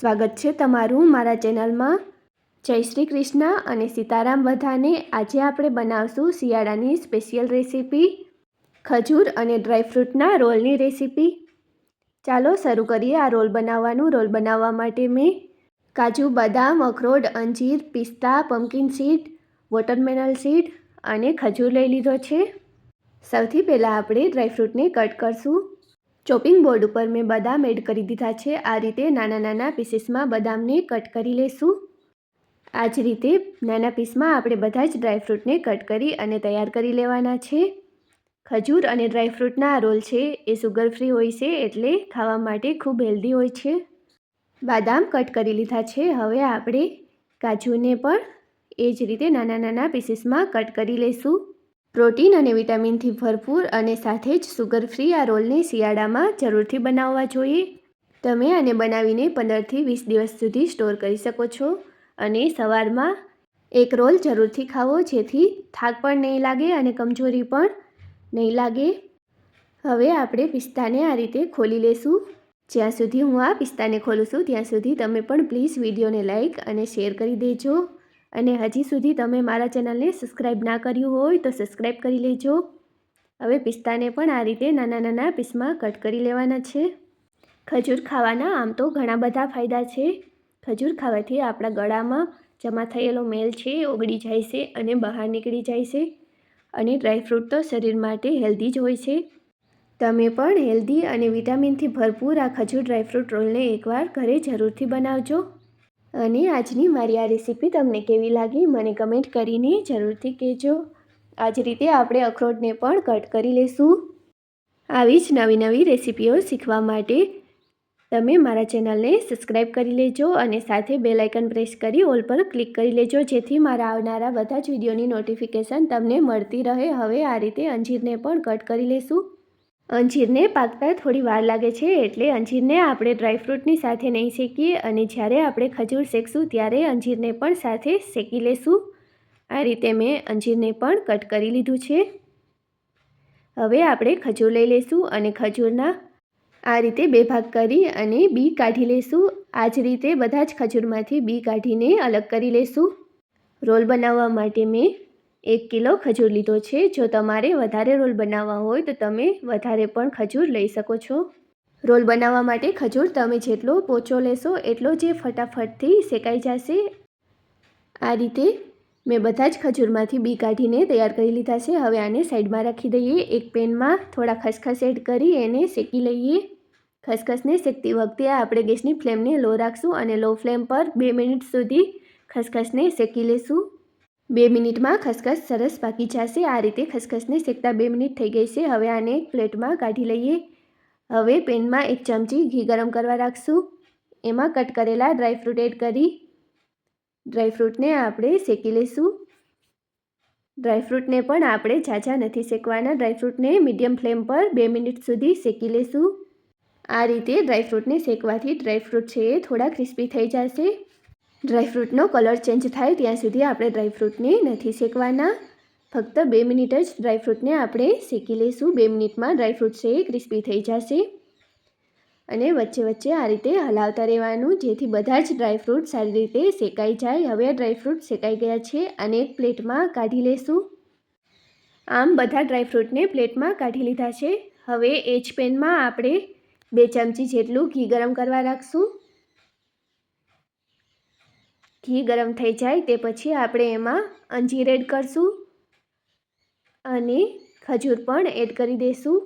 સ્વાગત છે તમારું મારા ચેનલમાં. જય શ્રી કૃષ્ણ અને સીતારામ બધાને આજે આપણે બનાવશું શિયાળાની સ્પેશિયલ રેસીપી, ખજૂર અને ડ્રાયફ્રૂટના રોલની રેસીપી. ચાલો શરૂ કરીએ આ રોલ બનાવવાનું. રોલ બનાવવા માટે મેં કાજુ, બદામ, અખરોટ, અંજીર, પિસ્તા પમ્કિન સીડ વોટરમેનલ સીડ અને ખજૂર લઈ લીધો છે. સૌથી પહેલાં આપણે ડ્રાયફ્રૂટને કટ કરશું. ચોપિંગ બોર્ડ ઉપર મેં બદામ એડ કરી દીધા છે. આ રીતે નાના નાના પીસીસમાં બદામને કટ કરી લેશું. આ જ રીતે નાના પીસમાં આપણે બધા જ ડ્રાયફ્રૂટને કટ કરી અને તૈયાર કરી લેવાના છે. ખજૂર અને ડ્રાયફ્રૂટના આ રોલ છે એ સુગર ફ્રી હોય છે એટલે ખાવા માટે ખૂબ હેલ્ધી હોય છે. બાદામ કટ કરી લીધા છે. હવે આપણે કાજુને પણ એ જ રીતે નાના નાના પીસીસમાં કટ કરી લઈશું પ્રોટીન અને વિટામિનથી ભરપૂર અને સાથે જ સુગર ફ્રી આ રોલને શિયાળામાં જરૂરથી બનાવવા જોઈએ. તમે આને બનાવીને પંદરથી વીસ દિવસ સુધી સ્ટોર કરી શકો છો અને સવારમાં એક રોલ જરૂરથી ખાવો જેથી થાક પણ નહીં લાગે અને કમજોરી પણ નહીં લાગે. હવે આપણે પિસ્તાને આ રીતે ખોલી લેશું. જ્યાં સુધી હું આ પિસ્તાને ખોલું છું, ત્યાં સુધી તમે પણ પ્લીઝ વિડીયોને લાઇક અને શેર કરી દેજો. અને હજી સુધી તમે મારા ચેનલને સબસ્ક્રાઈબ ના કર્યું હોય તો સબસ્ક્રાઈબ કરી લેજો. હવે પિસ્તાને પણ આ રીતે નાના નાના પીસમાં કટ કરી લેવાના છે. ખજૂર ખાવાના આમ તો ઘણા બધા ફાયદા છે. ખજૂર ખાવાથી આપણા ગળામાં જમા થયેલો મેલ છે, ઓગળી જાય છે અને બહાર નીકળી જાય છે. અને ડ્રાયફ્રૂટ તો શરીર માટે હેલ્ધી જ હોય છે. તમે પણ હેલ્ધી અને વિટામિનથી ભરપૂર આ ખજૂર ડ્રાયફ્રૂટ રોલને એકવાર ઘરે જરૂરથી બનાવજો. અને આજની મારી આ રેસીપી તમને કેવી લાગી મને કમેન્ટ કરીને જરૂરથી કહેજો. આ જ રીતે આપણે અખરોટને પણ કટ કરી લઈશું આવી જ નવી નવી રેસીપીઓ શીખવા માટે તમે મારા ચેનલને સબસ્ક્રાઈબ કરી લેજો અને સાથે બે લાઇકન પ્રેસ કરી ઓલ પર ક્લિક કરી લેજો, જેથી મારા આવનારા બધા જ વિડીયોની નોટિફિકેશન તમને મળતી રહે. હવે આ રીતે અંજીરને પણ કટ કરી લેશું. અંજીરને પાકતા થોડી વાર લાગે છે એટલે અંજીરને આપણે ડ્રાયફ્રૂટની સાથે નહીં શેકીએ અને જ્યારે આપણે ખજૂર શેકશું ત્યારે અંજીરને પણ સાથે શેકી લેશું. આ રીતે મેં અંજીરને પણ કટ કરી લીધું છે. હવે આપણે ખજૂર લઈ લઈશું અને ખજૂરના આ રીતે બે ભાગ કરી અને બી કાઢી લઈશું આ જ રીતે બધા જ ખજૂરમાંથી બી કાઢીને અલગ કરી લઈશું રોલ બનાવવા માટે મેં એક કિલો ખજૂર લીધો છે. જો તમારે વધારે રોલ બનાવવા હોય તો તમે વધારે પણ ખજૂર લઈ શકો છો. રોલ બનાવવા માટે ખજૂર તમે જેટલો પોચો લેશો એટલો જે ફટાફટથી શેકાઈ જશે. આ રીતે મેં બધા જ ખજૂરમાંથી બી કાઢીને તૈયાર કરી લીધા છે. હવે આને સાઈડમાં રાખી દઈએ. એક પેનમાં થોડા ખસખસ એડ કરી એને શેકી લઈએ. ખસખસને શેકતી વખતે આપણે ગેસની ફ્લેમને લો રાખશું અને લો ફ્લેમ પર બે મિનિટ સુધી ખસખસને શેકી લઈશું બે મિનિટમાં ખસખસ સરસ પાકી જશે. આ રીતે ખસખસને શેકતા બે મિનિટ થઈ ગઈ છે. હવે આને પ્લેટમાં કાઢી લઈએ. હવે પેનમાં એક ચમચી ઘી ગરમ કરવા રાખશું. એમાં કટ કરેલા ડ્રાયફ્રૂટ એડ કરી ડ્રાયફ્રૂટને આપણે શેકી લઈશું ડ્રાયફ્રૂટને પણ આપણે ઝાઝા નથી શેકવાના. ડ્રાયફ્રૂટને મીડિયમ ફ્લેમ પર બે મિનિટ સુધી શેકી લઈશું આ રીતે ડ્રાયફ્રૂટને શેકવાથી ડ્રાયફ્રૂટ છે એ થોડા ક્રિસ્પી થઈ જશે. ડ્રાયફ્રૂટનો કલર ચેન્જ થાય ત્યાં સુધી આપણે ડ્રાયફ્રૂટને નથી શેકવાના. ફક્ત બે મિનિટ જ ડ્રાયફ્રૂટને આપણે શેકી લઈશું. બે મિનિટમાં ડ્રાયફ્રૂટ છે ક્રિસ્પી થઈ જશે. અને વચ્ચે વચ્ચે આ રીતે હલાવતા રહેવાનું, જેથી બધા જ ડ્રાયફ્રૂટ સારી રીતે શેકાઈ જાય. હવે ડ્રાયફ્રૂટ શેકાઈ ગયા છે અને એક પ્લેટમાં કાઢી લેશું આમ બધા ડ્રાયફ્રૂટને પ્લેટમાં કાઢી લીધા છે. હવે એ જ પેનમાં આપણે બે ચમચી જેટલું ઘી ગરમ કરવા રાખશું. ઘી ગરમ થઈ જાય તે પછી આપણે એમાં અંજીર એડ કરશું અને ખજૂર પણ એડ કરી દઈશું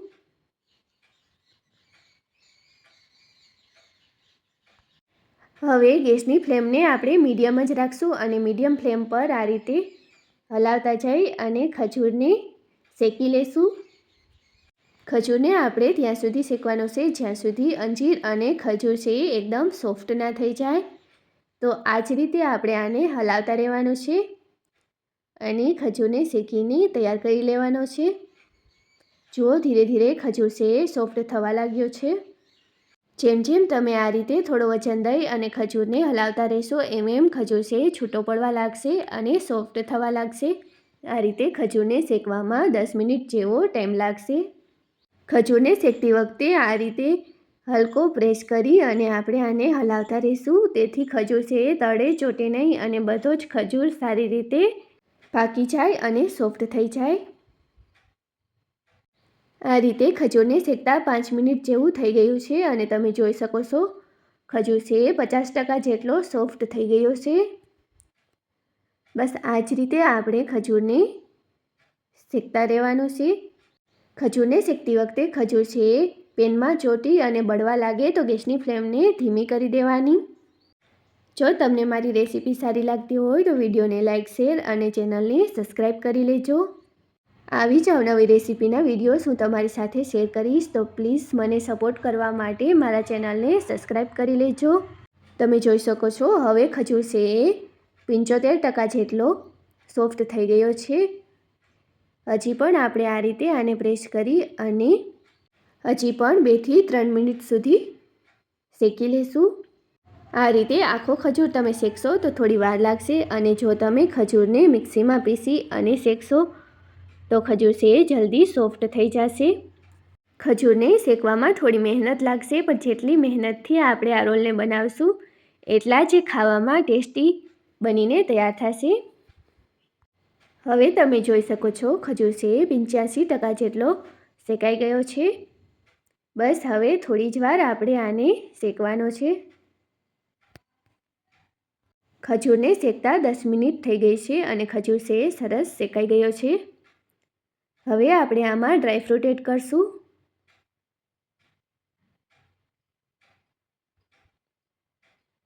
હવે ગેસની ફ્લેમને આપણે મીડિયમ જ રાખશું અને મીડિયમ ફ્લેમ પર આ રીતે હલાવતા જઈ અને ખજૂરને શેકી લેશું. ખજૂરને આપણે ત્યાં સુધી શેકવાનો છે, જ્યાં સુધી અંજીર અને ખજૂર છે એ એકદમ સોફ્ટ ના થઈ જાય. તો આ જ રીતે આપણે આને હલાવતા રહેવાનું છે. અને ખજૂરને શેકીને તૈયાર કરી લેવાનો છે. જુઓ, ધીરે ધીરે ખજૂર છે, સોફ્ટ થવા લાગ્યો છે. જેમ જેમ તમે આ રીતે થોડો વજન દઈ અને ખજૂરને હલાવતા રહેશો, એમ એમ ખજૂર છે, છૂટો પડવા લાગશે અને સોફ્ટ થવા લાગશે. આ રીતે ખજૂરને શેકવામાં દસ મિનિટ જેવો ટાઈમ લાગશે. ખજૂરને શેકતી વખતે આ રીતે હલકો પ્રેસ કરી અને આપણે આને હલાવતા રહીશું. તેથી ખજૂર છે એ તળે, ચોટે નહીં અને બધો જ ખજૂર સારી રીતે પાકી જાય અને સોફ્ટ થઈ જાય. આ રીતે ખજૂરને શેકતા પાંચ મિનિટ જેવું થઈ ગયું છે અને તમે જોઈ શકો છો, ખજૂર છે એ પચાસ ટકા જેટલો સોફ્ટ થઈ ગયો છે. બસ આ જ રીતે આપણે ખજૂરને શેકતા રહેવાનું છે. ખજૂરને શેકતી વખતે ખજૂર છે પેનમાં ચોટી અને બળવા લાગે તો ગેસની ફ્લેમને ધીમી કરી દેવાની. જો તમને મારી રેસીપી સારી લાગતી હોય તો વિડીયોને લાઇક શેર અને ચેનલને સબસ્ક્રાઈબ કરી લેજો. આવી જ અવનવી રેસીપીના વિડીયોઝ હું તમારી સાથે શેર કરીશ, તો પ્લીઝ મને સપોર્ટ કરવા માટે મારા ચેનલને સબસ્ક્રાઈબ કરી લેજો. તમે જોઈ શકો છો, હવે ખજૂર છે એ પંચોતેર ટકા જેટલો સોફ્ટ થઈ ગયો છે. હજી પણ આપણે આ રીતે આને પ્રેસ કરી અને હજી પણ બેથી ત્રણ મિનિટ સુધી શેકી લેશું. આ રીતે આખો ખજૂર તમે શેકશો તો થોડી વાર લાગશે અને જો તમે ખજૂરને મિક્સીમાં પીસી અને શેકશો તો ખજૂર છે જલ્દી સોફ્ટ થઈ જશે. ખજૂરને શેકવામાં થોડી મહેનત લાગશે પણ જેટલી મહેનતથી આપણે આ રોલને બનાવશું, એટલા જ ખાવામાં ટેસ્ટી બનીને તૈયાર થશે. હવે તમે જોઈ શકો છો, ખજૂર છે પંચ્યાસી ટકા જેટલો શેકાઈ ગયો છે. બસ હવે થોડી જ વાર આપણે આને શેકવાનો છે. ખજૂરને શેકતા દસ મિનિટ થઈ ગઈ છે અને ખજૂર છે સરસ શેકાઈ ગયો છે. હવે આપણે આમાં ડ્રાયફ્રૂટ એડ કરશું.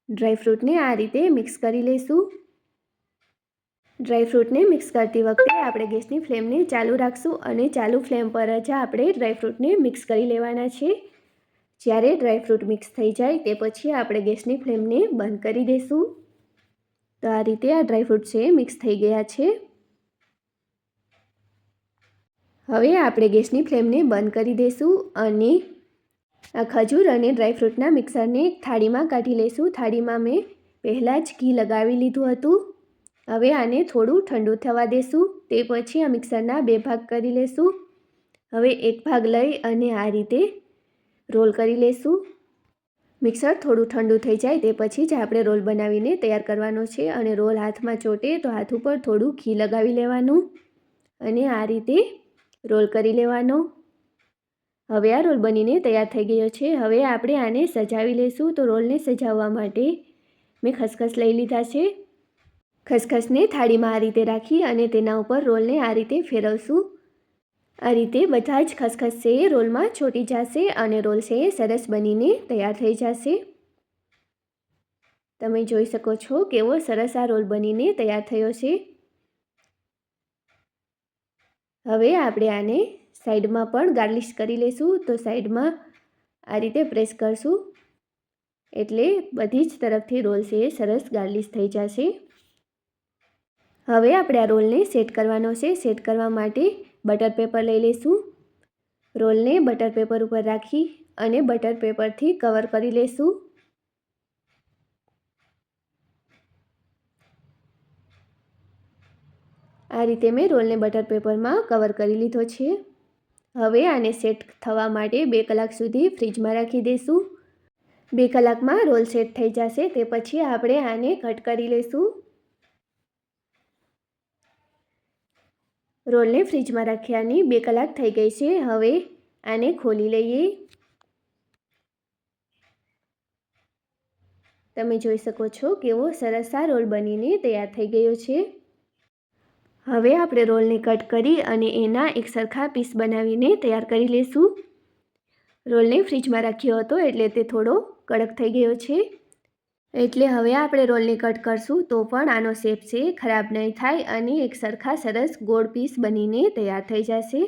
ડ્રાયફ્રૂટને આ રીતે મિક્સ કરી લઈશું ડ્રાયફ્રૂટને મિક્સ કરતી વખતે આપણે ગેસની ફ્લેમને ચાલુ રાખશું અને ચાલુ ફ્લેમ પર જ આપણે ડ્રાયફ્રૂટને મિક્સ કરી લેવાના છે જ્યારે ડ્રાયફ્રૂટ મિક્સ થઈ જાય તે પછી આપણે ગેસની ફ્લેમને બંધ કરી દઈશું તો આ રીતે આ ડ્રાયફ્રૂટ છે મિક્સ થઈ ગયા છે. હવે આપણે ગેસની ફ્લેમને બંધ કરી દઈશું અને આ ખજૂર અને ડ્રાયફ્રૂટના મિક્સરને થાળીમાં કાઢી લઈશું થાળીમાં મેં પહેલાં જ ઘી લગાવી લીધું હતું. હવે આને થોડું ઠંડુ થવા દેશું તે પછી આ મિક્સરના બે ભાગ કરી લેશું હવે એક ભાગ લઈ અને આ રીતે રોલ કરી લેશું મિક્સર થોડું ઠંડુ થઈ જાય તે પછી જ આપણે રોલ બનાવીને તૈયાર કરવાનો છે અને રોલ હાથમાં ચોટે તો હાથ ઉપર થોડું ઘી લગાવી લેવાનું અને આ રીતે રોલ કરી લેવાનો. હવે આ રોલ બનીને તૈયાર થઈ ગયો છે. હવે આપણે આને સજાવી લઈશું તો રોલને સજાવવા માટે મેં ખસખસ લઈ લીધા છે. ખસખસને થાળીમાં આ રીતે રાખી અને તેના ઉપર રોલને આ રીતે ફેરવશું. આ રીતે બધા જ ખસખસ છે એ રોલમાં છોટી જશે અને રોલ છે એ સરસ બનીને તૈયાર થઈ જશે. તમે જોઈ શકો છો કેવો સરસ આ રોલ બનીને તૈયાર થયો છે. હવે આપણે આને સાઈડમાં પણ ગાર્લિશ કરી લઈશું તો સાઈડમાં આ રીતે પ્રેસ કરશું. એટલે બધી જ તરફથી રોલ છે એ સરસ ગાર્લિશ થઈ જશે. હવે આપણે આ રોલને સેટ કરવાનો છે. સેટ કરવા માટે બટર પેપર લઈ લઈશું. રોલને બટર પેપર ઉપર રાખી અને બટર પેપરથી કવર કરી લઈશું. આ રીતે મેં રોલને બટર પેપરમાં કવર કરી લીધો છે. હવે આને સેટ થવા માટે બે કલાક સુધી ફ્રીજમાં રાખી દઈશું. બે કલાકમાં રોલ સેટ થઈ જશે તે પછી આપણે આને કટ કરી લઈશું. રોલને ફ્રીજમાં રાખ્યાની બે કલાક થઈ ગઈ છે. હવે આને ખોલી લઈએ. તમે જોઈ શકો છો કેવો સરસ આ રોલ બનીને તૈયાર થઈ ગયો છે. હવે આપણે રોલને કટ કરી અને એના એક સરખા પીસ બનાવીને તૈયાર કરી લઈશું. રોલને ફ્રીજમાં રાખ્યો હતો એટલે તે થોડો કડક થઈ ગયો છે. એટલે હવે આપણે રોલને કટ કરશું તો પણ આનો શેપ છે ખરાબ નહીં થાય અને એક સરખા સરસ ગોળ પીસ બનીને તૈયાર થઈ જશે.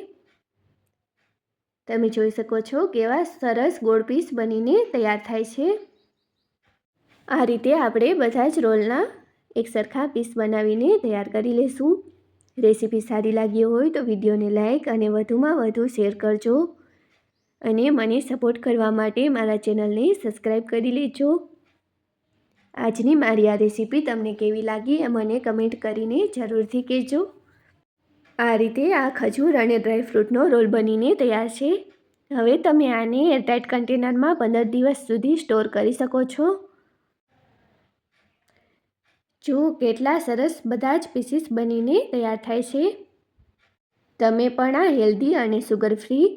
તમે જોઈ શકો છો કેવા સરસ ગોળ પીસ બનીને તૈયાર થાય છે. આ રીતે આપણે બધા જ રોલના એક સરખા પીસ બનાવીને તૈયાર કરી લઈશું રેસીપી સારી લાગી હોય તો વિડીયોને લાઇક અને વધુમાં વધુ શેર કરજો. અને મને સપોર્ટ કરવા માટે મારા ચેનલને સબસ્ક્રાઈબ કરી લેજો. આજની મારી આ રેસીપી તમને કેવી લાગી એ મને કમેન્ટ કરીને જરૂરથી કહેજો. આ રીતે આ ખજૂર અને ડ્રાયફ્રૂટનો રોલ બનીને તૈયાર છે. હવે તમે આને એરટાઇટ કન્ટેનરમાં પંદર દિવસ સુધી સ્ટોર કરી શકો છો. જો કેટલા સરસ બધા જ પીસીસ બનીને તૈયાર થાય છે. તમે પણ આ હેલ્ધી અને સુગર ફ્રી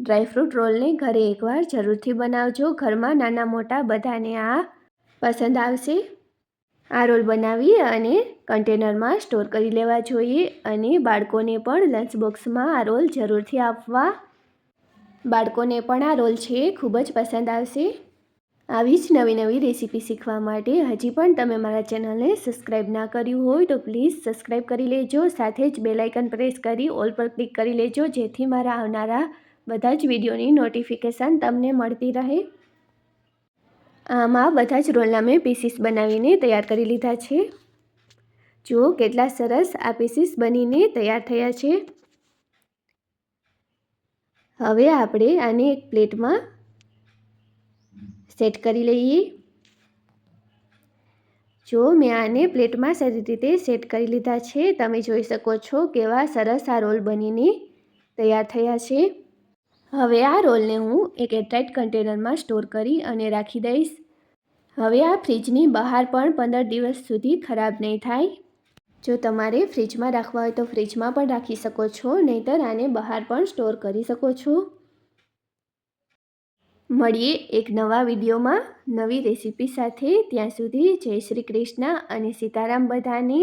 ડ્રાયફ્રૂટ રોલને ઘરે એકવાર જરૂરથી બનાવજો. ઘરમાં નાના મોટા બધાને આ પસંદ આવશે? આ રોલ બનાવી અને કન્ટેનરમાં સ્ટોર કરી લેવા જોઈએ અને બાળકોને પણ લંચ બોક્સમાં આ રોલ જરૂરથી આપવા. બાળકોને પણ આ રોલ છે ખૂબ જ પસંદ આવશે. આવી જ નવી નવી રેસીપી શીખવા માટે હજી પણ તમે મારા ચેનલને સબસ્ક્રાઈબ ના કર્યું હોય તો પ્લીઝ સબસ્ક્રાઈબ કરી લેજો. સાથે જ બેલાઇકન પ્રેસ કરી ઓલ પર ક્લિક કરી લેજો જેથી મારા આવનારા બધા જ વિડીયોની નોટિફિકેશન તમને મળતી રહે. આમાં બધા જ રોલના મેં પીસીસ બનાવીને તૈયાર કરી લીધા છે. જુઓ કેટલા સરસ આ પીસીસ બનીને તૈયાર થયા છે. હવે આપણે આને એક પ્લેટમાં સેટ કરી લઈએ. જો મેં આને પ્લેટમાં સારી રીતે સેટ કરી લીધા છે. તમે જોઈ શકો છો કેવા સરસ આ રોલ બનીને તૈયાર થયા છે. હવે આ રોલને હું એક એરટાઇટ કન્ટેનરમાં સ્ટોર કરી અને રાખી દઈશ. હવે આ ફ્રીજની બહાર પણ પંદર દિવસ સુધી ખરાબ નહીં થાય. જો તમારે ફ્રીજમાં રાખવા હોય તો ફ્રીજમાં પણ રાખી શકો છો, નહીંતર આને બહાર પણ સ્ટોર કરી શકો છો. મળીએ એક નવા વિડીયોમાં. નવી રેસીપી સાથે ત્યાં સુધી જય શ્રી કૃષ્ણ અને સીતારામ બધાને.